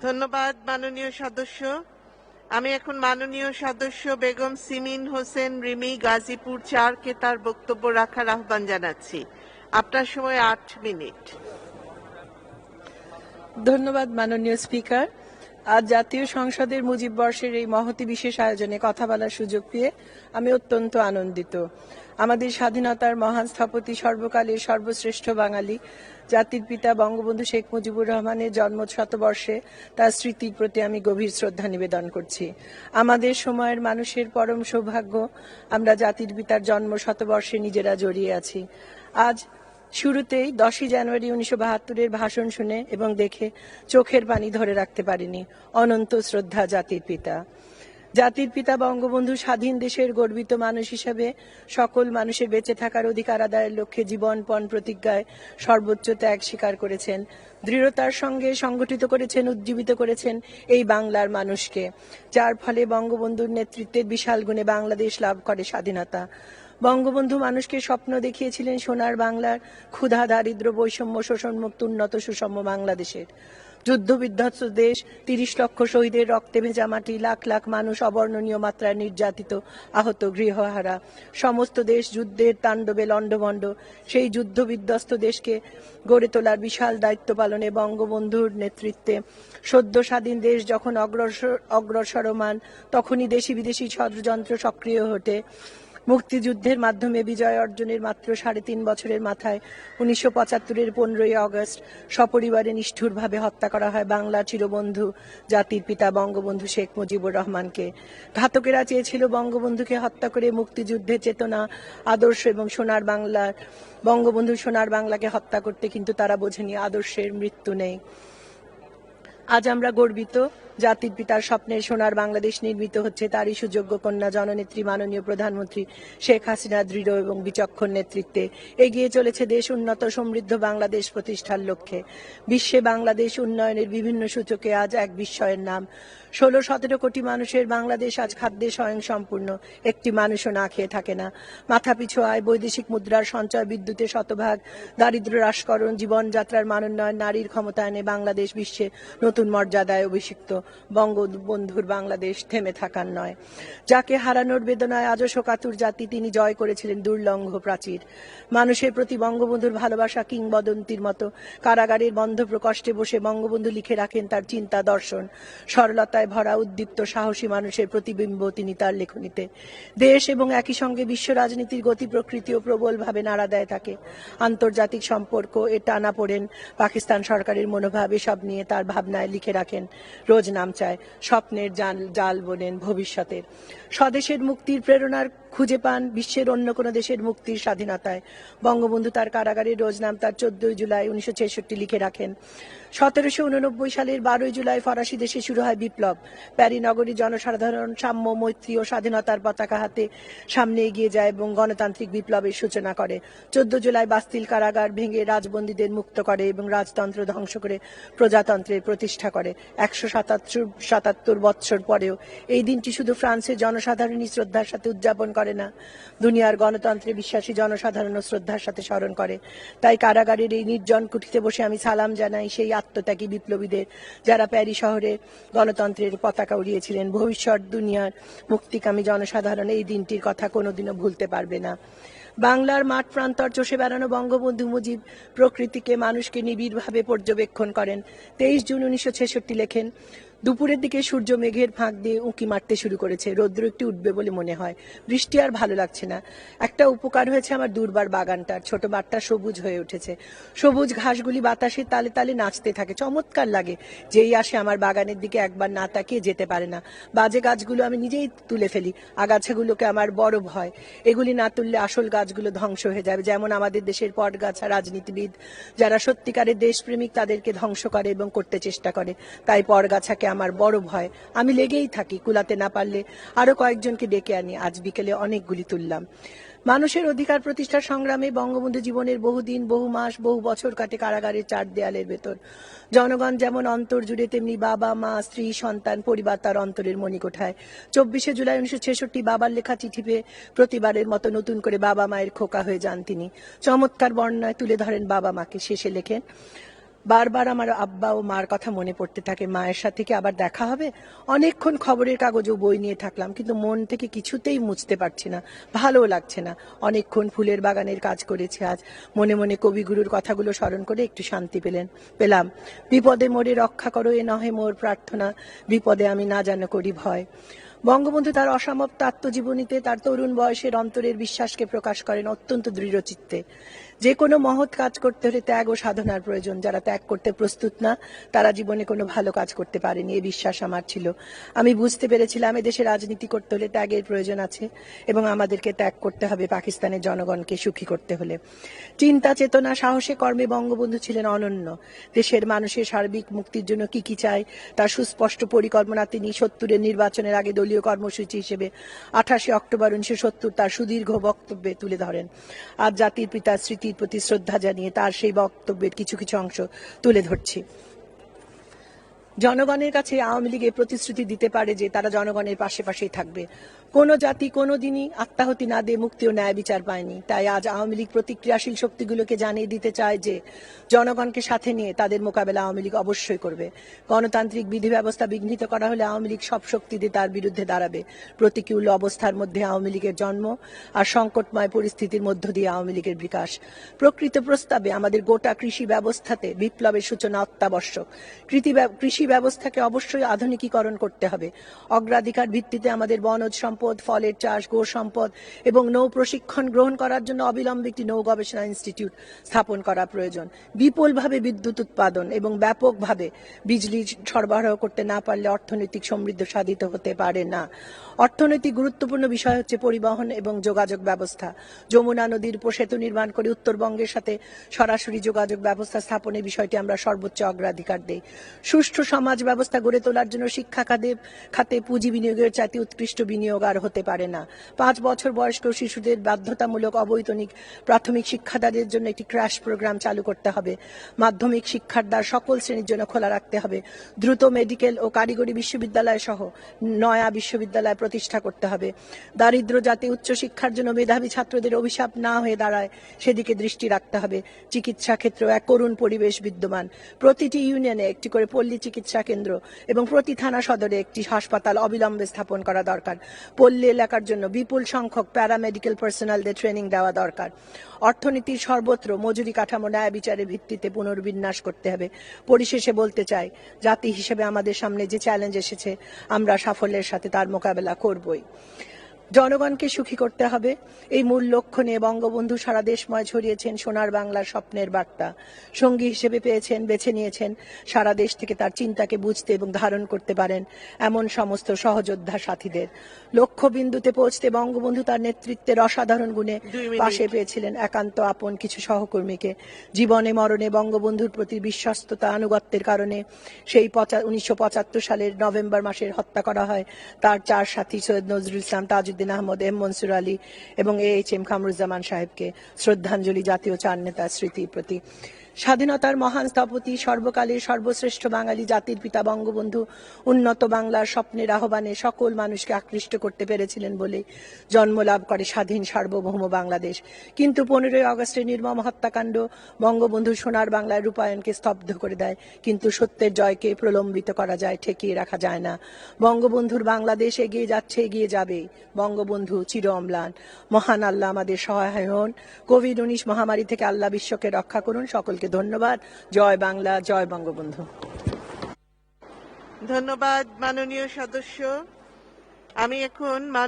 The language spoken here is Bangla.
ধন্যবাদ, মাননীয় সদস্য। আমি এখন মাননীয় সদস্য বেগম সিমিন হোসেন রিমি গাজীপুর চারকে তার বক্তব্য রাখার আহ্বান জানাচ্ছি। আপনার সময় আট মিনিট। ধন্যবাদ, মাননীয় স্পিকার। আজ জাতীয় সংসদের মুজিব বর্ষের এই মহতি বিশেষ আয়োজনে কথা বলার সুযোগ পেয়ে আমি অত্যন্ত আনন্দিত। আমাদের স্বাধীনতার মহান স্থপতি সর্বকালের সর্বশ্রেষ্ঠ বাঙালি জাতির পিতা বঙ্গবন্ধু শেখ মুজিবুর রহমানের জন্ম শতবর্ষে তার স্মৃতির প্রতি আমি গভীর শ্রদ্ধা নিবেদন করছি। আমাদের সময়ের মানুষের পরম সৌভাগ্য, আমরা জাতির পিতার জন্ম শতবর্ষে নিজেরা জড়িয়ে আছি। আজ শুরুতেই দশই জানুয়ারি উনিশশো বাহাত্তরের ভাষণ শুনে এবং দেখে চোখের পানি ধরে রাখতে পারিনি। অনন্ত শ্রদ্ধা জাতির পিতা। জাতির পিতা বঙ্গবন্ধু স্বাধীন দেশের গর্বিত মানুষ হিসেবে সকল মানুষের বেঁচে থাকার অধিকার আদায়ের লক্ষ্যে জীবনপণ প্রতিজ্ঞায় সর্বোচ্চ ত্যাগ স্বীকার করেছেন। দৃঢ়তার সঙ্গে সংগঠিত করেছেন, উজ্জীবিত করেছেন এই বাংলার মানুষকে। যার ফলে বঙ্গবন্ধুর নেতৃত্বের বিশাল গুণে বাংলাদেশ লাভ করে স্বাধীনতা। বঙ্গবন্ধু মানুষকে স্বপ্ন দেখিয়েছিলেন সোনার বাংলার ক্ষুধা দারিদ্র বৈষম্য শোষণমুক্ত উন্নত সুষম বাংলাদেশের। যুদ্ধ বিধ্বস্ত দেশ, তিরিশ লক্ষ শহীদের রক্তে ভেজা মাটি, লাখ লাখ মানুষ অবর্ণনীয় মাত্রায় নির্যাতিত আহত গৃহহারা। সমস্ত দেশ যুদ্ধের তাণ্ডবে লণ্ডভণ্ড। সেই যুদ্ধ বিধ্বস্ত দেশকে গড়ে তোলার বিশাল দায়িত্ব পালনে বঙ্গবন্ধুর নেতৃত্বে। সদ্য স্বাধীন দেশ যখন অগ্রসর অগ্রসরমান, তখনই দেশি বিদেশি ষড়যন্ত্র সক্রিয় হতে মুক্তিযুদ্ধের মাধ্যমে বিজয় অর্জনের মাত্র সাড়ে তিন বছরের মাথায় উনিশশো পঁচাত্তরের পনেরোই আগস্ট সপরিবারে নিষ্ঠুরভাবে হত্যা করা হয় বাংলার চিরবন্ধু জাতির পিতা বঙ্গবন্ধু শেখ মুজিবুর রহমানকে। ঘাতকেরা চেয়েছিল বঙ্গবন্ধুকে হত্যা করে মুক্তিযুদ্ধের চেতনা, আদর্শ এবং সোনার বাংলার বঙ্গবন্ধু সোনার বাংলাকে হত্যা করতে কিন্তু তারা বোঝেনি আদর্শের মৃত্যু নেই। আজ আমরা গর্বিত জাতির পিতার স্বপ্নের সোনার বাংলাদেশ নির্মিত হচ্ছে, তারই সুযোগ্য কন্যা জননেত্রী মাননীয় প্রধানমন্ত্রী শেখ হাসিনা দৃঢ় এবং বিচক্ষণ নেতৃত্বে এগিয়ে চলেছে দেশ উন্নত সমৃদ্ধ বাংলাদেশ প্রতিষ্ঠার লক্ষ্যে। বিশ্বে বাংলাদেশ উন্নয়নের বিভিন্ন সূচকে আজ এক বিস্ময়ের নাম। ষোলো সতেরো কোটি মানুষের বাংলাদেশ আজ খাদ্যে স্বয়ং সম্পূর্ণ একটি মানুষও না খেয়ে থাকে না। মাথাপিছু আয়, বৈদেশিক মুদ্রার সঞ্চয়, বিদ্যুতের শতভাগ দারিদ্র হ্রাসকরণ, জীবনযাত্রার মানোন্নয়ন, নারীর ক্ষমতায়নে বাংলাদেশ বিশ্বে নতুন মর্যাদায় অভিষিক্ত। বঙ্গবন্ধুর বাংলাদেশ থেমে থাকার নয়। যাকে হারানোর বেদনায় আজও শোকাতুর জাতি, তিনি জয় করেছিলেন দুর্লঙ্ঘ প্রাচীর। মানুষের প্রতি বঙ্গবন্ধুর ভালোবাসা কিংবদন্তির মতো। কারাগারের বন্ধ প্রকষ্টে বসে বঙ্গবন্ধু লিখে রাখেন তার চিন্তা দর্শন। সরলতায় ভরা উদ্দীপ্ত সাহসী মানুষের প্রতিবিম্ব তিনি তার লেখনীতে। দেশ এবং একই সঙ্গে বিশ্ব রাজনীতির গতি প্রকৃতিও প্রবলভাবে নাড়া দেয় তাকে। আন্তর্জাতিক সম্পর্ক এ টানা পড়েন পাকিস্তান সরকারের মনোভাব, এসব নিয়ে তার ভাবনায় লিখে রাখেন রোজ নাম চায় স্বপ্নের জাল জাল বোনেন ভবিষ্যতের। স্বদেশের মুক্তির প্রেরণার খুঁজে পান বিশ্বের অন্য কোনো দেশের মুক্তির স্বাধীনতায়। বঙ্গবন্ধু তার কারাগারের রোজ নাম তার চোদ্দই জুলাই উনিশশো ছেষট্টি লিখে রাখেন। সতেরোশো উননব্বই সালের বারোই জুলাই ফরাসি দেশে শুরু হয় বিপ্লব। প্যারি নগরী জনসাধারণ সাম্য, মৈত্রী ও স্বাধীনতার পতাকা হাতে সামনে এগিয়ে যায় এবং গণতান্ত্রিক বিপ্লবের সূচনা করে। চোদ্দ জুলাই বাস্তিল কারাগার ভেঙে রাজবন্দীদের মুক্ত করে এবং রাজতন্ত্র ধ্বংস করে প্রজাতন্ত্রের প্রতিষ্ঠা করে। একশো সাতাত্তর সাতাত্তর বৎসর পরেও এই দিনটি শুধু ফ্রান্সের জনসাধারণই শ্রদ্ধার সাথে উদযাপন করে না। দুনিয়ার গণতন্ত্রে বিশ্বাসী জনসাধারণ শ্রদ্ধার সাথে স্মরণ করে। তাই কারাগারের এই নির্জন কুঠিতে বসে আমি সালাম জানাই সেই আত্মত্যাগী বিপ্লবীদের যারা প্যারি শহরে গণতন্ত্রের পতাকা উড়িয়েছিলেন। ভবিষ্যৎ দুনিয়ার মুক্তিকামী জনসাধারণ এই দিনটির কথা কোনোদিনও ভুলতে পারবে না। বাংলার মাঠ প্রান্তর চষে বেড়ানো বঙ্গবন্ধু মুজিব প্রকৃতিকে মানুষকে নিবিড়ভাবে পর্যবেক্ষণ করেন। তেইশ জুন উনিশশো ছেষট্টি লেখেন দুপুরের দিকে সূর্য মেঘের ফাঁক দিয়ে উঁকি মারতে শুরু করেছে। রৌদ্র একটি উঠবে বলে মনে হয়। বৃষ্টি আর ভালো লাগছে না। একটা উপকার হয়েছে আমার দুর্বার বাগানটার। ছোট বাটটা সবুজ হয়ে উঠেছে। সবুজ ঘাসগুলি বাতাসে তালে তালে নাচতে থাকে। চমৎকার লাগে। যেই আসে আমার বাগানের দিকে একবার না তাকিয়ে যেতে পারে না। বাজে গাছগুলো আমি নিজেই তুলে ফেলি। আগাছাগুলোকে আমার বড় ভয় এগুলি না তুললে আসল গাছগুলো ধ্বংস হয়ে যাবে। যেমন আমাদের দেশের পটগাছা রাজনীতিবিদ, যারা সত্যিকারের দেশপ্রেমিক তাদেরকে ধ্বংস করে এবং করতে চেষ্টা করে। তাই পরগাছাকে আমার বড় ভয়। আমি লেগেই থাকি কুলাতে না পারলে। আরও কয়েকজনকে ডেকে আনি। আজ বিকেলে অনেকগুলি তুললাম। মানুষের অধিকার প্রতিষ্ঠার সংগ্রামে বঙ্গবন্ধু জীবনের বহুদিন, বহু মাস, বহু বছর কাটে কারাগারের চার দেয়ালের ভেতর। জনগণ যেমন অন্তর জুড়ে, তেমনি বাবা, মা, স্ত্রী, সন্তান, পরিবার তার অন্তরের মণিকোঠায়। চব্বিশে জুলাই উনিশশো ছেষট্টি বাবার লেখা চিঠি পেয়ে প্রতিবারের মতো নতুন করে বাবা মায়ের খোকা হয়ে যান তিনি। চমৎকার বর্ণনায় তুলে ধরেন বাবা মাকে। শেষে লেখেন বারবার আমার আব্বা ও মার কথা মনে পড়তে থাকে, মায়ের সাথে কি আবার দেখা হবে? অনেকক্ষণ খবরের কাগজ ও বই নিয়ে থাকলাম, কিন্তু মন থেকে কিছুতেই মুছতে পারছি না ভালো লাগছে না। অনেকক্ষণ ফুলের বাগানের কাজ করেছি আজ। মনে মনে কবিগুরুর কথাগুলো স্মরণ করে একটু শান্তি পেলেন, পেলাম। বিপদে মোরে রক্ষা করো, এ নহে মোর প্রার্থনা, বিপদে আমি না জানো করি ভয়। বঙ্গবন্ধু তার অসমাপ্ত আত্মজীবনীতে তার তরুণ বয়সের অন্তরের বিশ্বাসকে প্রকাশ করেন অত্যন্ত দৃঢ়চিত্তে যে কোনো মহৎ কাজ করতে হলে ত্যাগ ও সাধনার প্রয়োজন। যারা ত্যাগ করতে প্রস্তুত না, তারা জীবনে কোনো ভালো কাজ করতে পারেনি। এ বিশ্বাস আমার ছিল। আমি বুঝতে পেরেছিলাম, এদেশে রাজনীতি করতে হলে ত্যাগের প্রয়োজন আছে এবং আমাদেরকে ত্যাগ করতে হবে পাকিস্তানের জনগণকে সুখী করতে হলে। চিন্তা, চেতনা, সাহসে কর্মে বঙ্গবন্ধু ছিলেন অনন্য। দেশের মানুষের সার্বিক মুক্তির জন্য কি কি চায়, তার সুস্পষ্ট পরিকল্পনা তিনি সত্তরের নির্বাচনের আগে দলীয় কর্মসূচি হিসেবে আঠাশে অক্টোবর উনিশশো সত্তর তার সুদীর্ঘ বক্তব্যে তুলে ধরেন। আর জাতির পিতার স্মৃতির প্রতি শ্রদ্ধা জানিয়ে তার সেই বক্তব্যের কিছু কিছু অংশ তুলে ধরছি। জনগণের কাছে আওয়ামী লীগ প্রতিশ্রুতি দিতে পারে যে তারা জনগণের পাশে পাশেই থাকবে। কোন জাতি কোনো দিনই আত্মাহতি না দিয়ে মুক্তি ও ন্যায় বিচার পায়নি। তাই আজ আওয়ামী লীগ প্রতিক্রিয়াশীল শক্তিগুলোকে জানিয়ে দিতে চায় যে, জনগণকে সাথে নিয়ে তাদের মোকাবেলা আওয়ামী লীগ অবশ্যই করবে। গণতান্ত্রিক বিধি ব্যবস্থা বিঘ্নিত করা হলে আওয়ামী লীগ সব শক্তি দিয়ে তার বিরুদ্ধে দাঁড়াবে। প্রতিকূল অবস্থার মধ্যে আওয়ামী লীগের জন্ম আর সংকটময় পরিস্থিতির মধ্য দিয়ে আওয়ামী লীগের বিকাশ। প্রকৃত প্রস্তাবে আমাদের গোটা কৃষি ব্যবস্থাতে বিপ্লবের সূচনা অত্যাবশ্যক। কৃষি কৃষি ব্যবস্থাকে অবশ্যই আধুনিকীকরণ করতে হবে। অগ্রাধিকার ভিত্তিতে আমাদের বনজ সম্পদ, ফলের চাষ গো সম্পদ এবং নৌ প্রশিক্ষণ গ্রহণ করার জন্য অবিলম্বে একটি নৌ গবেষণা ইনস্টিটিউট স্থাপন করা প্রয়োজন। বিপুলভাবে বিদ্যুৎ উৎপাদন এবং ব্যাপকভাবে বিজলি সরবরাহ করতে না পারলে অর্থনৈতিক সমৃদ্ধ সাধিত হতে পারে না। অর্থনৈতিক গুরুত্বপূর্ণ বিষয় হচ্ছে পরিবহন এবং যোগাযোগ ব্যবস্থা। যমুনা নদীর উপর সেতু নির্মাণ করে উত্তরবঙ্গের সাথে সরাসরি যোগাযোগ ব্যবস্থা স্থাপনের বিষয়টি আমরা সর্বোচ্চ অগ্রাধিকার দেই। সুষ্ঠু সমাজ ব্যবস্থা গড়ে তোলার জন্য শিক্ষা খাতে খাতে পুঁজি বিনিয়োগের চাইতে উৎকৃষ্ট বিনিয়োগ আর হতে পারে না। পাঁচ বছর বয়স্ক শিশুদের বাধ্যতামূলক অবৈতনিক প্রাথমিক শিক্ষাদানের জন্য একটি ক্র্যাশ প্রোগ্রাম চালু করতে হবে। মাধ্যমিক শিক্ষার দ্বার সকল শ্রেণির জন্য খোলা রাখতে হবে। দ্রুত মেডিকেল ও কারিগরি বিশ্ববিদ্যালয় সহ নয়া বিশ্ববিদ্যালয় প্রতিষ্ঠা করতে হবে। দারিদ্র যাতে উচ্চশিক্ষার জন্য মেধাবী ছাত্রদের অভিশাপ না হয়ে দাঁড়ায়, সেদিকে দৃষ্টি রাখতে হবে। চিকিৎসা ক্ষেত্রেও এক করুণ পরিবেশ বিদ্যমান। প্রতিটি ইউনিয়নে একটি করে পল্লী চিকিৎসা কেন্দ্র এবং প্রতি থানা সদরে একটি হাসপাতাল অবিলম্বে স্থাপন করা দরকার। পল্লী এলাকার জন্য বিপুল সংখ্যক প্যারামেডিক্যাল পার্সোনালদের ট্রেনিং দেওয়া দরকার। অর্থনীতির সর্বত্র মজুরি কাঠামো ন্যায় বিচারের ভিত্তিতে পুনর্বিন্যাস করতে হবে। পরিশেষে বলতে চাই, জাতি হিসেবে আমাদের সামনে যে চ্যালেঞ্জ এসেছে, আমরা সাফল্যের সাথে তার মোকাবেলা করবই। জনগণকে সুখী করতে হবে। এই মূল লক্ষ্য নিয়ে বঙ্গবন্ধু সারা দেশময় ছড়িয়েছেন সোনার বাংলার স্বপ্নের বার্তা। সঙ্গী হিসেবে পেয়েছেন বেছে নিয়েছেন সারা দেশ থেকে তার চিন্তাকে বুঝতে এবং ধারণ করতে পারেন এমন সমস্ত সহযোদ্ধা সাথীদের। লক্ষ্য বিন্দুতে পৌঁছতে বঙ্গবন্ধু তার নেতৃত্বের অসাধারণ গুণে পাশে পেয়েছিলেন একান্ত আপন কিছু সহকর্মীকে। জীবনে মরণে বঙ্গবন্ধুর প্রতি বিশ্বস্ততা আনুগত্যের কারণে সেই উনিশশো পঁচাত্তর সালের নভেম্বর মাসের হত্যা করা হয়। তার চার সাথী সৈয়দ নজরুল ইসলাম তাজউদ্দিন আহমদ, এম মনসুর আলী এবং এ এইচ এম কামরুজ্জামান সাহেবকে শ্রদ্ধাঞ্জলি জাতীয় চার নেতার স্মৃতির প্রতি স্বাধীনতার মহান স্থপতি, সর্বকালের সর্বশ্রেষ্ঠ বাঙালি জাতির পিতা বঙ্গবন্ধু, উন্নত বাংলার স্বপ্নের আহ্বানে সকল মানুষকে আকৃষ্ট করতে পেরেছিলেন বলে জন্মলাভ করে স্বাধীন সার্বভৌম বাংলাদেশ। কিন্তু পনেরোই আগস্টের নির্মম হত্যাকাণ্ড বঙ্গবন্ধু সোনার বাংলার রূপায়ণকে স্তব্ধ করে দেয়। কিন্তু সত্যের জয়কে প্রলম্বিত করা যায়, ঠেকিয়ে রাখা যায় না। বঙ্গবন্ধুর বাংলাদেশ এগিয়ে যাচ্ছে, এগিয়ে যাবে। বঙ্গবন্ধু চির অম্লান। মহান আল্লাহ আমাদের সহায় হন। কোভিড উনিশ মহামারী থেকে আল্লাহ বিশ্বকে রক্ষা করুন। সকলকে ধন্যবাদ। জয় বাংলা জয় বঙ্গবন্ধু। ধন্যবাদ মাননীয় সদস্য। আমি এখন